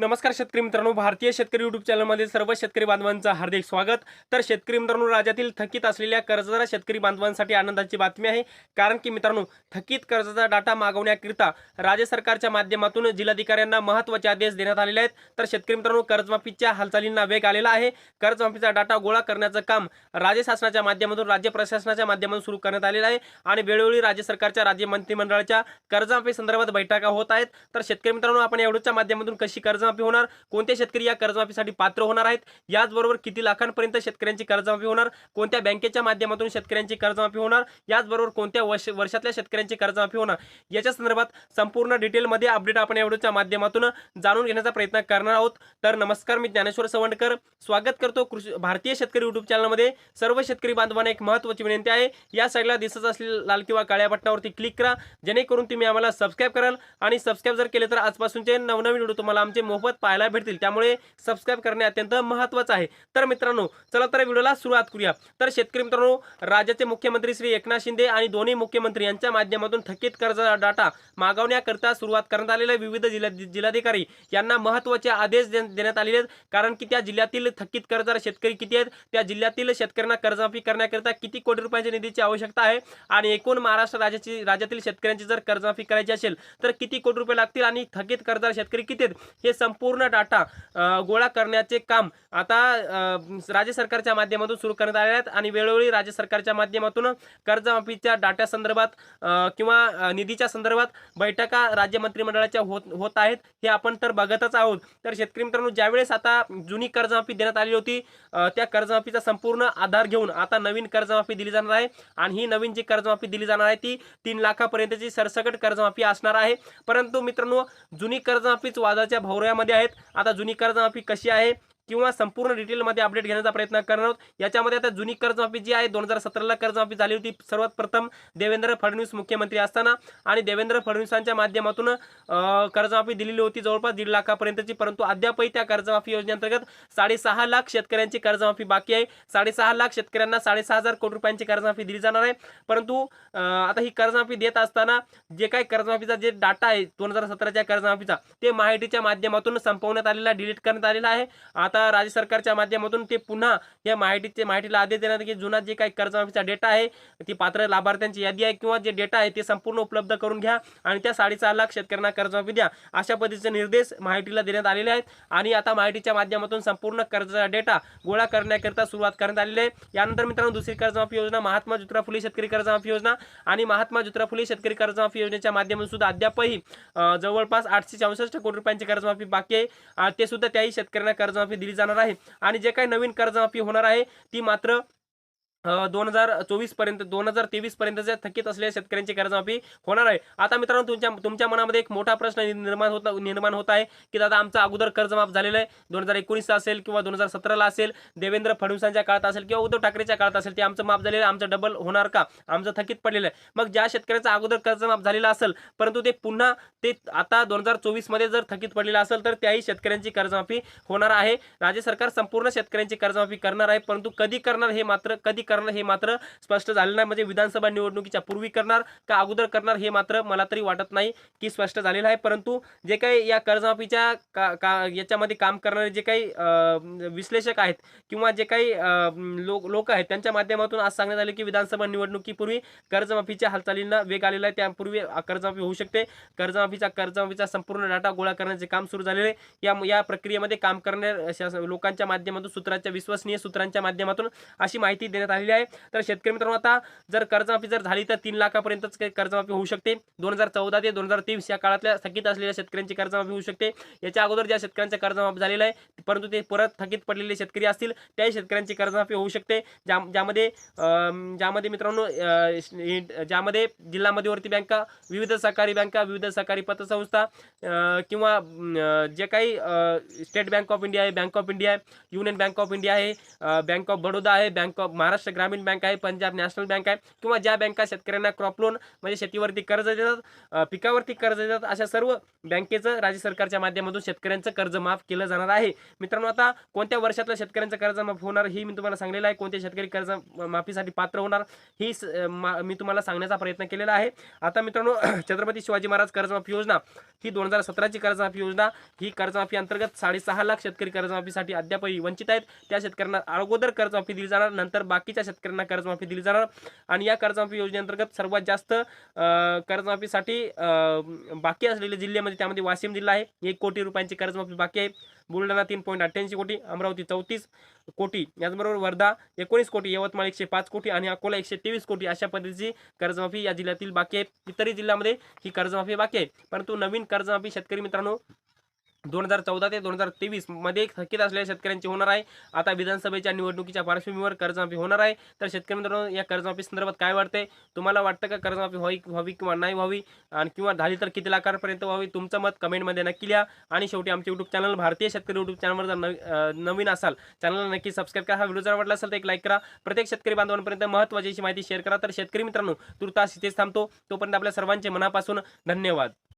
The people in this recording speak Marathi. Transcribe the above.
नमस्कार शेतकरी मित्रांनो भारतीय शेतकरी युट्यूब चॅनलमध्ये सर्व शेतकरी बांधवांचं हार्दिक स्वागत. तर शेतकरी मित्रांनो राज्यातील थकीत असलेल्या कर्जदार शेतकरी बांधवांसाठी आनंदाची बातमी आहे. कारण की मित्रांनो थकीत कर्जाचा डाटा मागवण्याकरिता राज्य सरकारच्या माध्यमातून जिल्हाधिकाऱ्यांना महत्त्वाचे आदेश देण्यात आलेले आहेत. तर शेतकरी मित्रांनो कर्जमाफीच्या हालचालींना वेग आलेला आहे. कर्जमाफीचा डाटा गोळा करण्याचं काम राज्य शासनाच्या माध्यमातून राज्य प्रशासनाच्या माध्यमातून सुरू करण्यात आलेलं आहे. आणि वेळोवेळी राज्य सरकारच्या राज्य मंत्रिमंडळाच्या कर्जमाफी संदर्भात बैठका होत आहेत. तर शेतकरी मित्रांनो आपण एवढ्याच्या माध्यमातून कशी कर्ज कर्जमाफी होणार? कोणते शेतकरी या कर्जमाफीसाठी पात्र होणार आहेत? याचबरोबर किती लाखांपर्यंत शेतकऱ्यांची कर्जमाफी होणार? कोणत्या बँकेच्या माध्यमातून शेतकऱ्यांची कर्जमाफी होणार? याचबरोबर कोणत्या वर्ष वर्षातल्या शेतकऱ्यांची कर्जमाफी होणार? याच्या संदर्भात संपूर्ण डिटेलमध्ये अपडेट आपण एवढ्याच्या माध्यमातून जाणून घेण्याचा प्रयत्न करणार आहोत. तर नमस्कार मी ज्ञानेश्वर सवंडकर. स्वागत करतो कृषी भारतीय शेतकरी युट्यूब चॅनलमध्ये. सर्व शेतकरी बांधवांना एक महत्त्वाची विनंती आहे. या साईडला दिसत असलेल्या लाल किंवा काळ्या बटनावरती क्लिक करा. जेणेकरून तुम्ही आम्हाला सबस्क्राईब कराल. आणि सबस्क्राईब जर केले तर आजपासूनचे नवनवीन व्हिडिओ तुम्हाला आमचे मोफत पाहायला भेटतील. त्यामुळे सबस्क्राईब करणे अत्यंत महत्त्वाचं आहे. तर मित्रांनो चला तर व्हिडिओला सुरुवात करूया. तर शेतकरी मित्रांनो राज्याचे मुख्यमंत्री श्री एकनाथ शिंदे आणि दोन्ही मुख्यमंत्री यांच्या माध्यमातून थकीत कर्जाचा डाटा मागवण्याकरता सुरुवात करण्यात आलेल्या विविध जिल्हा जिल्हाधिकारी यांना महत्त्वाचे आदेश दे- देण्यात आलेले आहेत. कारण की त्या जिल्ह्यातील थकीत कर्जदार शेतकरी किती आहेत? त्या जिल्ह्यातील शेतकऱ्यांना कर्जमाफी करण्याकरिता किती कोटी रुपयांच्या निधीची आवश्यकता आहे? आणि एकूण महाराष्ट्र राज्याची राज्यातील शेतकऱ्यांची जर कर्जमाफी करायची असेल तर किती कोटी रुपये लागतील? आणि थकीत कर्जदार शेतकरी किती आहेत? हे संपूर्ण डाटा गोळा करण्याचे काम आता राज्य सरकारच्या माध्यमातून सुरू करण्यात आले आहेत आणि वेळोवेळी राज्य सरकारच्या माध्यमातून कर्जमाफीच्या डाटा संदर्भात किंवा निधीच्या संदर्भात बैठका राज्य मंत्रिमंडळाच्या होत होत आहेत हे आपण तर बघतच आहोत. तर शेतकरी मित्रांनो ज्यावेळेस आता जुनी कर्जमाफी देण्यात आली होती त्या कर्जमाफीचा संपूर्ण आधार घेऊन आता नवीन कर्जमाफी दिली जाणार आहे आणि ही नवीन जी कर्जमाफी दिली जाणार आहे ती तीन लाखापर्यंतची सरसकट कर्जमाफी असणार आहे. परंतु मित्रांनो जुनी कर्जमाफीच वादाच्या मध्ये आहेत. आता जुनी कर्जमाफी कशी आहे? किंवा संपूर्ण डिटेलमध्ये अपडेट घेण्याचा प्रयत्न करणार आहोत. याच्यामध्ये आता जुनी कर्जमाफी जी आहे दोन हजार सतराला कर्जमाफी झाली होती. सर्वात प्रथम देवेंद्र फडणवीस मुख्यमंत्री असताना आणि देवेंद्र फडणवीसांच्या माध्यमातून कर्जमाफी दिलेली होती जवळपास दीड लाखापर्यंतची. परंतु अद्यापही त्या कर्जमाफी योजनेअंतर्गत साडेसहा लाख शेतकऱ्यांची कर्जमाफी बाकी आहे. साडेसहा लाख शेतकऱ्यांना साडेसहा हजार कोटी रुपयांची कर्जमाफी दिली जाणार आहे. परंतु आता ही कर्जमाफी देत असताना जे काही कर्जमाफीचा जे डाटा आहे दोन हजार सतराच्या कर्जमाफीचा ते माहितीच्या माध्यमातून संपवण्यात आलेला डिलीट करण्यात आलेला आहे. आता राज्य सरकारच्या माध्यमातून ते पुन्हा या माहितीचे माहितीला आदेश देण्यात की जुना जे काही कर्जमाफीचा डेटा आहे ती पात्र लाभार्थ्यांची यादी आहे किंवा जे डेटा आहे ते संपूर्ण उपलब्ध करून घ्या आणि त्या साडेसहा लाख शेतकऱ्यांना कर्जमाफी द्या. अशा पद्धतीचे निर्देश माहितीला देण्यात आलेले आहेत आणि आता माहितीच्या माध्यमातून संपूर्ण कर्जाचा डेटा गोळा करण्याकरिता सुरुवात करण्यात आलेली आहे. यानंतर मित्रांनो दुसरी कर्जमाफी योजना महात्मा ज्योतिराव फुले शेतकरी कर्जमाफी योजना आणि महात्मा ज्योतिराव फुले शेतकरी कर्जमाफी योजनेच्या माध्यमातून सुद्धा अद्यापही जवळपास आठशे चौसष्ट कोटी रुपयांची कर्जमाफी बाकी आहे. ते सुद्धा त्याही शेतकऱ्यांना कर्जमाफी दिली जाणार आहे. आणि जे काही नवीन कर्जमाफी होणार आहे ती मात्र दोन हजार चोवीसपर्यंत दोन हजार तेवीस पर्यंतच्या थकीत असलेल्या शेतकऱ्यांची कर्जमाफी होणार आहे. आता मित्रांनो तुमच्या तुमच्या मनामध्ये एक मोठा प्रश्न निर्माण होत निर्माण होत आहे की दादा आमचा अगोदर कर्जमाफ झालेलं आहे. दोन हजार एकोणीसला असेल किंवा दोन हजार सतराला असेल देवेंद्र फडणवीसांच्या काळात असेल किंवा उद्धव ठाकरेच्या काळात असेल ते आमचं माफ झालेलं आमचं डबल होणार का? आमचं थकीत पडलेलं आहे. मग ज्या शेतकऱ्याचा अगोदर कर्जमाफ झालेला असेल परंतु ते पुन्हा ते आता दोन हजार चोवीसमध्ये जर थकीत पडलेलं असेल तर त्याही शेतकऱ्यांची कर्जमाफी होणार आहे. राज्य सरकार संपूर्ण शेतकऱ्यांची कर्जमाफी करणार आहे परंतु कधी करणार हे मात्र कधी करणार हे मात्र स्पष्ट झालं नाही. म्हणजे विधानसभा निवडणुकीच्या पूर्वी करणार का अगोदर करणार हे मात्र मला तरी वाटत नाही की स्पष्ट झालेलं आहे. परंतु जे काही या कर्जमाफीच्या का का याच्यामध्ये काम करणारे जे काही विश्लेषक आहेत किंवा जे काही लोक लोक आहेत त्यांच्या माध्यमातून आज सांगण्यात आले की विधानसभा निवडणुकीपूर्वी कर्जमाफीच्या हालचालींना वेग आलेला आहे. त्यापूर्वी कर्जमाफी होऊ शकते. कर्जमाफीचा कर्जमाफीचा संपूर्ण डाटा गोळा करण्याचे काम सुरू झालेले आहे. या या प्रक्रियेमध्ये काम करणाऱ्या लोकांच्या माध्यमातून सूत्रांच्या विश्वसनीय सूत्रांच्या माध्यमातून अशी माहिती देण्यात आली. झालेली आहे. तर शेतकरी मित्रांनो आता जर कर्जमाफी जर झाली तर तीन लाखापर्यंतच कर्जमाफी होऊ शकते. दोन हजार चौदा ते दोन हजार तेवीस या काळातल्या थकीत असलेल्या शेतकऱ्यांची कर्जमाफी होऊ शकते. याच्या अगोदर ज्या शेतकऱ्यांचा कर्जमाफी झालेला आहे परंतु ते परत थकीत पडलेले शेतकरी असतील त्याही शेतकऱ्यांची कर्जमाफी होऊ शकते. ज्या ज्यामध्ये ज्यामध्ये मित्रांनो ज्यामध्ये जिल्हा मध्यवर्ती बँका विविध सहकारी बँका विविध सहकारी पतसंस्था किंवा जे काही स्टेट बँक ऑफ इंडिया आहे बँक ऑफ इंडिया आहे युनियन बँक ऑफ इंडिया आहे बँक ऑफ बडोदा आहे बँक ऑफ महाराष्ट्र महाराष्ट्र ग्रामीण बँक आहे पंजाब नॅशनल बँक आहे किंवा ज्या बँका शेतकऱ्यांना क्रॉप लोन म्हणजे शेतीवरती कर्ज देतात पिकावरती कर्ज देतात अशा सर्व बँकेचं राज्य सरकारच्या माध्यमातून शेतकऱ्यांचं कर्ज माफ केलं जाणार आहे. मित्रांनो आता कोणत्या वर्षातलं शेतकऱ्यांचं कर्ज माफ होणार ही मी तुम्हाला सांगलेलं आहे. कोणते शेतकरी कर्ज माफीसाठी पात्र होणार ही मी तुम्हाला सांगण्याचा प्रयत्न केलेला आहे. आता मित्रांनो छत्रपती शिवाजी महाराज कर्जमाफी योजना ही दोन हजार सतराची कर्जमाफी योजना ही कर्जमाफी अंतर्गत साडेसहा लाख शेतकरी कर्जमाफीसाठी अद्यापही वंचित आहेत. त्या शेतकऱ्यांना अगोदर कर्जमाफी दिली जाणार नंतर बाकीच्या शेतकऱ्यांना कर्जमाफी दिली जाणार. आणि या कर्जमाफी योजनेअंतर्गत सर्वात जास्त कर्जमाफीसाठी बाकी असलेले जिल्ह्यामध्ये त्यामध्ये वाशिम जिल्हा आहे. एक कोटी रुपयांची कर्जमाफी बाकी आहे. बुलढाणा तीन पॉईंट अठ्ठ्याऐंशी कोटी अमरावती चौतीस कोटी याचबरोबर वर्धा एकोणीस कोटी यवतमाळ एकशे पाच कोटी आणि अकोला एकशे तेवीस कोटी अशा पद्धतीची कर्जमाफी या जिल्ह्यातील बाकी आहे. इतरही जिल्ह्यामध्ये ही कर्जमाफी बाकी आहे. परंतु नवीन कर्जमाफी शेतकरी मित्रांनो दोन हजार चौदा ते दोन हजार तेवीसमध्ये थकीत असलेल्या शेतकऱ्यांची होणार आहे. आता विधानसभेच्या निवडणुकीच्या पार्श्वभूमीवर कर्जमाफी होणार आहे. तर शेतकरी मित्रांनो या कर्जमाफी संदर्भात काय वाटते तुम्हाला वाटतं का कर्जमाफी व्हावी व्हावी किंवा नाही व्हावी? आणि किंवा झाली तर किती लाखापर्यंत व्हावी? तुमचं मत कमेंटमध्ये नक्की लिहा. आणि शेवटी आमचे युट्यूब चॅनल भारतीय शेतकरी युट्यूब चॅनलवर जर नवीन असाल चॅनलला नक्की सबस्क्राईब करा. हा व्हिडिओ जर वाटला असेल तर एक लाईक करा. प्रत्येक शेतकरी बांधवांपर्यंत महत्त्वाची माहिती शेअर करा. तर शेतकरी मित्रांनो तुर्तास इथेच थांबतो. तोपर्यंत आपल्या सर्वांचे मनापासून धन्यवाद.